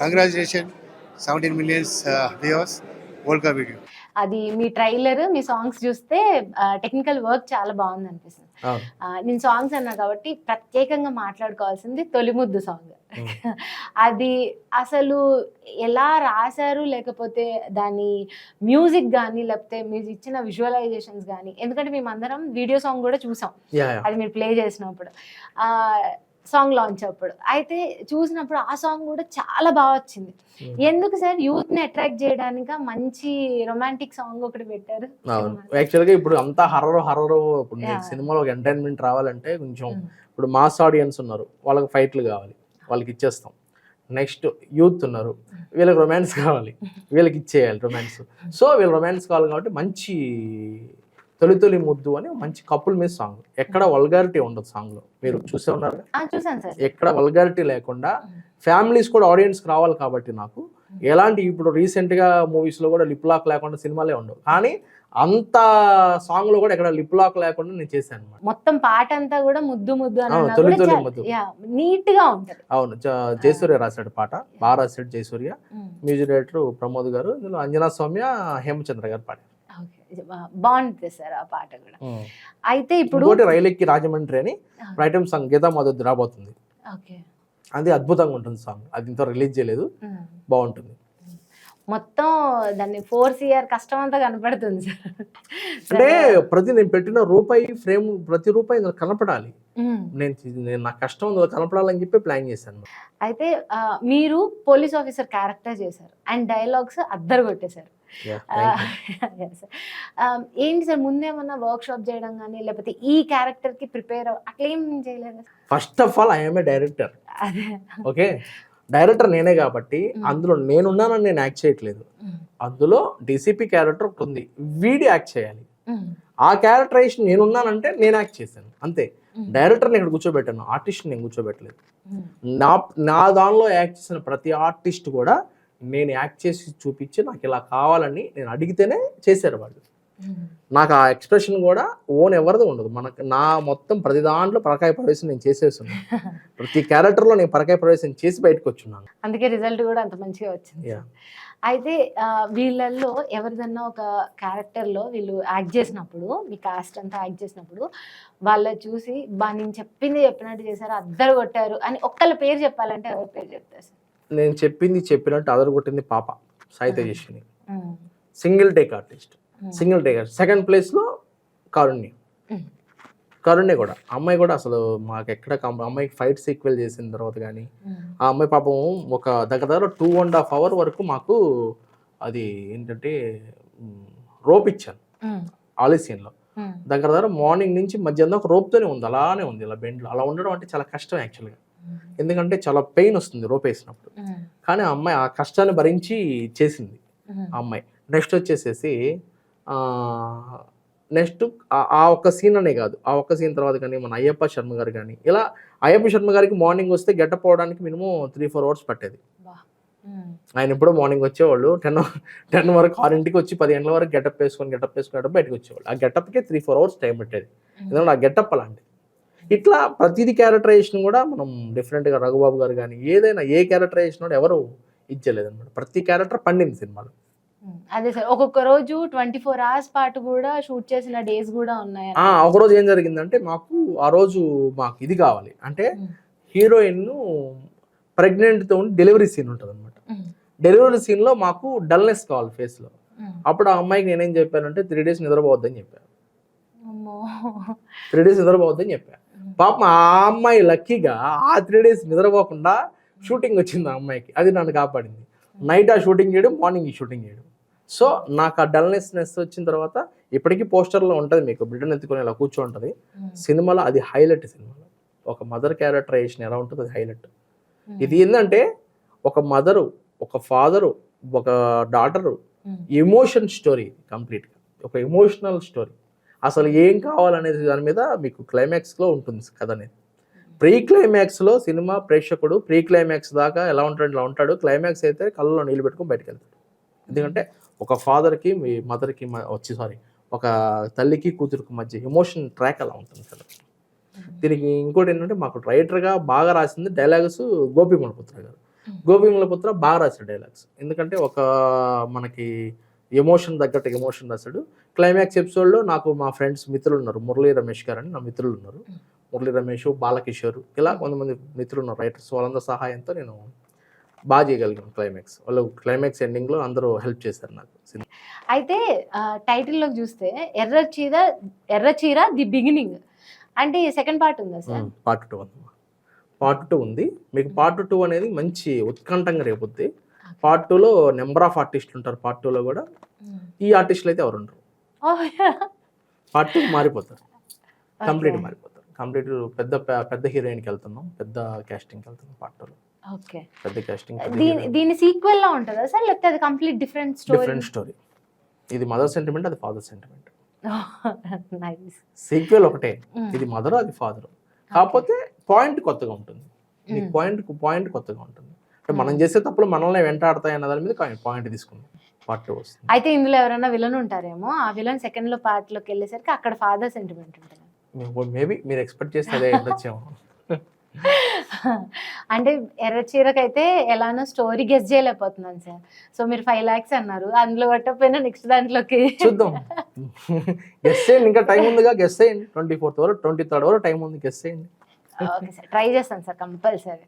Congratulation seventeen millions viewers world cup video అది మీ trailer మీ సాంగ్స్ చూస్తే టెక్నికల్ వర్క్ చాలా బాగుంది అనిపిస్తుంది. నేను సాంగ్స్ అన్నా కాబట్టి ప్రత్యేకంగా మాట్లాడుకోవాల్సింది తొలి ముద్దు సాంగ్ అది అసలు ఎలా రాశారు లేకపోతే దాని మ్యూజిక్ కానీ లేకపోతే మీరు ఇచ్చిన విజువలైజేషన్స్ కానీ ఎందుకంటే మేమందరం వీడియో సాంగ్ కూడా చూసాం. అది మీరు ప్లే చేసినప్పుడు. సాంగ్ లాంచ్ అప్పుడు. అయితే చూసినప్పుడు ఆ సాంగ్ కూడా చాలా బాగా వచ్చింది. Hmm. ఎందుకు సార్? యూత్ని అట్రాక్ట్ చేయడానికి? మంచి రొమాంటిక్ సాంగ్ ఒకటి పెట్టారు అవును. యాక్చువల్గా ఇప్పుడు అంతా హర్రర్ హర్రర్ ఇప్పుడు. సినిమాలో ఒక ఎంటర్టైన్మెంట్ రావాలంటే కొంచెం Mm. ఇప్పుడు మాస్ ఆడియన్స్ ఉన్నారు. వాళ్ళకి ఫైట్లు కావాలి. వాళ్ళకి ఇచ్చేస్తాం. నెక్స్ట్ యూత్ ఉన్నారు. వీళ్ళకి రొమాన్స్ కావాలి. వీళ్ళకి ఇచ్చేయాలి రొమాన్స్ సో వీళ్ళు రొమాన్స్ కావాలి కాబట్టి మంచి తొలి తొలి ముద్దు అని మంచి కపుల్ మీద సాంగ్ ఎక్కడ వల్గారిటీ ఉండదు సాంగ్లో మీరు చూసే ఉన్నారు? ఎక్కడ వల్గారిటీ లేకుండా ఫ్యామిలీస్ కూడా ఆడియన్స్కి రావాలి కాబట్టి నాకు ఎలాంటి ఇప్పుడు రీసెంట్గా మూవీస్లో కూడా లిప్ లాక్ లేకుండా సినిమాలే ఉండవు. కానీ అంత సాంగ్లో కూడా ఎక్కడ లిప్ లాక్ లేకుండా నేను చేశాను మొత్తం పాట అంతా కూడా ముద్దు ముద్దు తొలి తొలి ముద్దు. నీట్గా ఉంటది. అవును జయసూర్య రాశాడు పాట. బాగా రాశాడు జయసూర్య. మ్యూజిక్ డైరెక్టర్ ప్రమోద్ గారు. ఇందులో అంజనా సౌమ్య హేమచంద్ర గారు పాడారు. బాగుంటుంది సార్ ఆ పాట కూడా. అయితే ఇప్పుడు రైలెక్కి రాజమండ్రి అని ఐటమ్ సాంగ్ గీతా మద్దతు రాబోతుంది. ఓకే. అది అద్భుతంగా ఉంటుంది సాంగ్. అది ఇంత రిలీజ్ చేయలేదు. బాగుంటుంది. మొత్తం దాన్ని ఫోర్ ఇయర్ కష్టం అంతా కనపడుతుంది సార్. అంటే ప్రతి నేను పెట్టిన రూపాయి ఫ్రేమ్ ప్రతి రూపాయి కనపడాలి. నేను నేను నా కష్టం కనపడాలని చెప్పి ప్లాన్ చేశాను. అయితే మీరు పోలీస్ ఆఫీసర్ క్యారెక్టర్ చేశారు. అండ్ డైలాగ్స్ అద్దరు కొట్టేశారు. Sir. ఆ, ఏంటి సార్ ముందేమన్నా వర్క్ షాప్ చేయడం కానీ లేకపోతే ఈ క్యారెక్టర్కి ప్రిపేర్ అట్లా ఏం చేయలేదు first of all I'm a director అదే ఓకే డైరెక్టర్ నేనే కాబట్టి. అందులో నేనున్నానని నేను యాక్ట్ చేయట్లేదు. అందులో డీసీపీ క్యారెక్టర్ ఒకటి ఉంది వీడి యాక్ట్ చేయాలి. ఆ క్యారెక్టరైజేషన్ నేనున్నానంటే నేను యాక్ట్ చేశాను అంతే ఉమ్. డైరెక్టర్ని ఇక్కడ కూర్చోబెట్టాను ఆర్టిస్ట్ నేను కూర్చోబెట్టలేదు. నా నా దానిలో యాక్ట్ చేసిన ప్రతి ఆర్టిస్ట్ కూడా నేను యాక్ట్ చేసి చూపించి నాకు ఇలా కావాలని నేను అడిగితేనే చేశారు వాళ్ళు. నాకు ఆ ఎక్స్ప్రెషన్ కూడా ఓన్ ఎవరిది ఉండదు. మనకు నా మొత్తం ప్రతి దాంట్లో పరకాయ ప్రవేశం నేను చేసేస్తున్నాను ప్రతి క్యారెక్టర్లో నేను పరకాయ ప్రవేశం చేసి బయటకు వచ్చున్నాను. అందుకే రిజల్ట్ కూడా అంత మంచిగా వచ్చింది. అయితే వీళ్ళల్లో ఎవరిదన్నా ఒక క్యారెక్టర్లో వీళ్ళు యాక్ట్ చేసినప్పుడు మీ కాస్ట్ అంతా యాక్ట్ చేసినప్పుడు వాళ్ళ చూసి బా నేను చెప్పింది చెప్పినట్టు చేశారు అద్దరు కొట్టారు అని ఒక్కళ్ళ పేరు చెప్పాలంటే ఎవరి పేరు చెప్తారు నేను చెప్పింది చెప్పినట్టు అదరగొట్టింది పాప ఉమ్. Single take artist. Single take second ప్లేస్లో కారుణ్య. కారుణ్య కూడా. అమ్మాయి కూడా అసలు మాకు ఎక్కడ అమ్మాయికి ఫైట్ సీక్వెల్ చేసిన తర్వాత కానీ. ఆ అమ్మాయి పాపం ఒక దగ్గర దగ్గర టూ అండ్ హాఫ్ అవర్ వరకు మాకు అది ఏంటంటే రోప్ ఇచ్చాను ఉమ్. దగ్గర దగ్గర మార్నింగ్ నుంచి మధ్యాహ్నం ఒక రోప్తోనే ఉంది. అలానే ఉంది. ఇలా బెండ్లో. అలా ఉండడం అంటే చాలా కష్టం యాక్చువల్గా. ఎందుకంటే చాలా పెయిన్ వస్తుంది రోప్ వేసినప్పుడు. కానీ ఆ అమ్మాయి ఆ కష్టాన్ని భరించి చేసింది. ఆ అమ్మాయి. నెక్స్ట్ వచ్చేసేసి నెక్స్ట్ ఆ ఒక్క సీన్ అనే కాదు. ఆ ఒక్క సీన్ తర్వాత కానీ మన అయ్యప్ప శర్మ గారు కానీ ఇలా అయ్యప్ప శర్మ గారికి మార్నింగ్ వస్తే గెటప్ అవడానికి మినిమం త్రీ ఫోర్ అవర్స్ పట్టేది. ఆయన ఎప్పుడో మార్నింగ్ వచ్చేవాళ్ళు టెన్ టెన్ వరకు ఆరింటికి వచ్చి పది గంటల వరకు గెటప్ వేసుకొని గెటప్ వేసుకొని బయటకు వచ్చేవాళ్ళు. ఆ గెటప్కి త్రీ ఫోర్ అవర్స్ టైం పట్టేది. ఎందుకంటే ఆ గెటప్ అలాంటి ఇట్లా ప్రతిదీ క్యారెక్టరైజేషన్ కూడా మనం డిఫరెంట్గా రఘుబాబు గారు కానీ ఏదైనా ఏ క్యారెక్టరైజేషన్ కూడా ఎవరు ఇచ్చలేదు అనమాట ప్రతి క్యారెక్టర్ పండింది సినిమాలో. అదే సార్. ఒక్కొక్క రోజు ట్వంటీ ఫోర్ అవర్స్ పాటు కూడా షూట్ చేసిన డేస్ కూడా ఉన్నాయి ఆ, ఒకరోజు ఏం జరిగిందంటే మాకు ఆ రోజు మాకు ఇది కావాలి. అంటే హీరోయిన్ ప్రెగ్నెంట్తో డెలివరీ సీన్ ఉంటుంది అనమాట డెలివరీ సీన్లో మాకు డల్నెస్ కావాలి ఫేస్లో అప్పుడు ఆ అమ్మాయికి నేనేం చెప్పానంటే త్రీ డేస్ నిద్రపోవద్దని చెప్పాను త్రీ డేస్ నిద్రపోవద్దని చెప్పాను పాపం ఆ అమ్మాయి లక్కీగా ఆ త్రీ డేస్ నిద్రపోకుండా షూటింగ్ వచ్చింది ఆ అమ్మాయికి. అది నన్ను కాపాడింది. నైట్ ఆ షూటింగ్ చేయడం మార్నింగ్ ఈ షూటింగ్ చేయడం. సో నాకు ఆ డల్నెస్నెస్ వచ్చిన తర్వాత ఇప్పటికీ పోస్టర్లో ఉంటుంది మీకు బిడ్డను ఎత్తుకొని ఇలా కూర్చో ఉంటుంది. సినిమాలో అది హైలైట్ సినిమాలో. ఒక మదర్ క్యారెక్టరైజేషన్ ఎలా ఉంటుందో అది హైలైట్ ఇది ఏంటంటే ఒక మదరు ఒక ఫాదరు ఒక డాటరు ఎమోషన్ స్టోరీ కంప్లీట్గా ఒక ఎమోషనల్ స్టోరీ అసలు ఏం కావాలనేది దాని మీద మీకు క్లైమాక్స్లో ఉంటుంది కథ అనేది. ప్రీ క్లైమాక్స్లో సినిమా ప్రేక్షకుడు ప్రీ క్లైమాక్స్ దాకా ఎలా ఉంటాడు ఇలా ఉంటాడు క్లైమాక్స్ అయితే కళ్ళలో నీళ్ళు పెట్టుకొని బయటకు వెళ్తాడు. ఎందుకంటే ఒక ఫాదర్కి మీ మదర్కి వచ్చి సారీ ఒక తల్లికి కూతురికి మధ్య ఎమోషన్ ట్రాక్ అలా ఉంటుంది కదా. దీనికి ఇంకోటి ఏంటంటే మాకు రైటర్గా బాగా రాసింది డైలాగ్స్ గోపి మణపుత్ర గారు. గోపిమల పుత్ర బాగా రాశాడు డైలాగ్స్. ఎందుకంటే ఒక మనకి ఎమోషన్ తగ్గట్టు ఎమోషన్ రాశాడు. క్లైమాక్స్ ఎపిసోడ్లో నాకు మా ఫ్రెండ్స్ మిత్రులు ఉన్నారు మురళీ రమేష్ గారు అని నా మిత్రులు ఉన్నారు మురళీ రమేష్ బాలకిషోర్ ఇలా కొంతమంది మిత్రులు ఉన్నారు రైటర్స్ వాళ్ళందరి సహాయంతో నేను బాగా చేయగలిగాను క్లైమాక్స్ వాళ్ళు క్లైమాక్స్ ఎండింగ్లో అందరూ హెల్ప్ చేశారు నాకు. సినిమా అయితే టైటిల్లో చూస్తే ఎర్ర చీర ఎర్ర చీర ది బిగినింగ్ అంటే సెకండ్ పార్ట్ ఉందా sir? Part two part two ఉంది. మీకు పార్ట్ టూ అనేది మంచి ఉత్కంఠంగా రేపుద్ది. పార్ట్ టూలో నెంబర్ ఆఫ్ ఆర్టిస్టులు ఉంటారు. పార్ట్ టూలో కూడా ఈ ఆర్టిస్టులు అయితే ఎవరు ఉండరు. పార్ట్ టూ మారిపోతారు. కంప్లీట్ మారిపోతారు. కంప్లీట్ పెద్ద పెద్ద హీరోయిన్కి వెళ్తున్నాం. పెద్ద క్యాస్టింగ్కి వెళ్తున్నాం పార్ట్ టూలో ఓకే. పెద్ద క్యాస్టింగ్ దీని సీక్వెల్ లా ఉంటుందా సార్? లేకపోతే అది complete different story different story ఇది మదర్ సెంటిమెంట్ అది ఫాదర్ సెంటిమెంట్ నైస్ సీక్వెల్ ఒకటే. ఇది మదర్ అది ఫాదర్ కాకపోతే పాయింట్ కొత్తగా ఉంటుంది. పాయింట్ పాయింట్ కొత్తగా ఉంటుంది. అంటే మనం చేసే తప్పులు మనల్ని వెంటాడతాయి అన్న దాని మీద పాయింట్ వస్తుంది. అయితే ఇందులో ఎవరైనా విలన్ ఉంటారేమో ఆ విలన్ సెకండ్లో పార్ట్లోకి వెళ్ళేసరికి అక్కడ ఫాదర్ సెంటిమెంట్ ఉంటుంది. మేబీ మీరు ఎక్స్పెక్ట్ చేస్తే అదే ఉండొచ్చేమో. అంటే ఎర్ర చీరకైతే ఎలానో స్టోరీ గెస్ చేయలేకపోతున్నాను సార్. సో మీరు ఫైవ్ లాక్స్ అన్నారు. అందులో పట్టకపోయినా నెక్స్ట్ దాంట్లోకి. చూద్దాం. గెస్ చేయండి. ఇంకా టైం ఉందిగా గెస్ చేయండి. ట్వంటీ ఫోర్త్ వరకు ట్వంటీ థర్డ్ వరకు టైం ఉంది గెస్ చేయండి. ఓకే సార్ ట్రై చేస్తాను సార్ కంపల్సరీ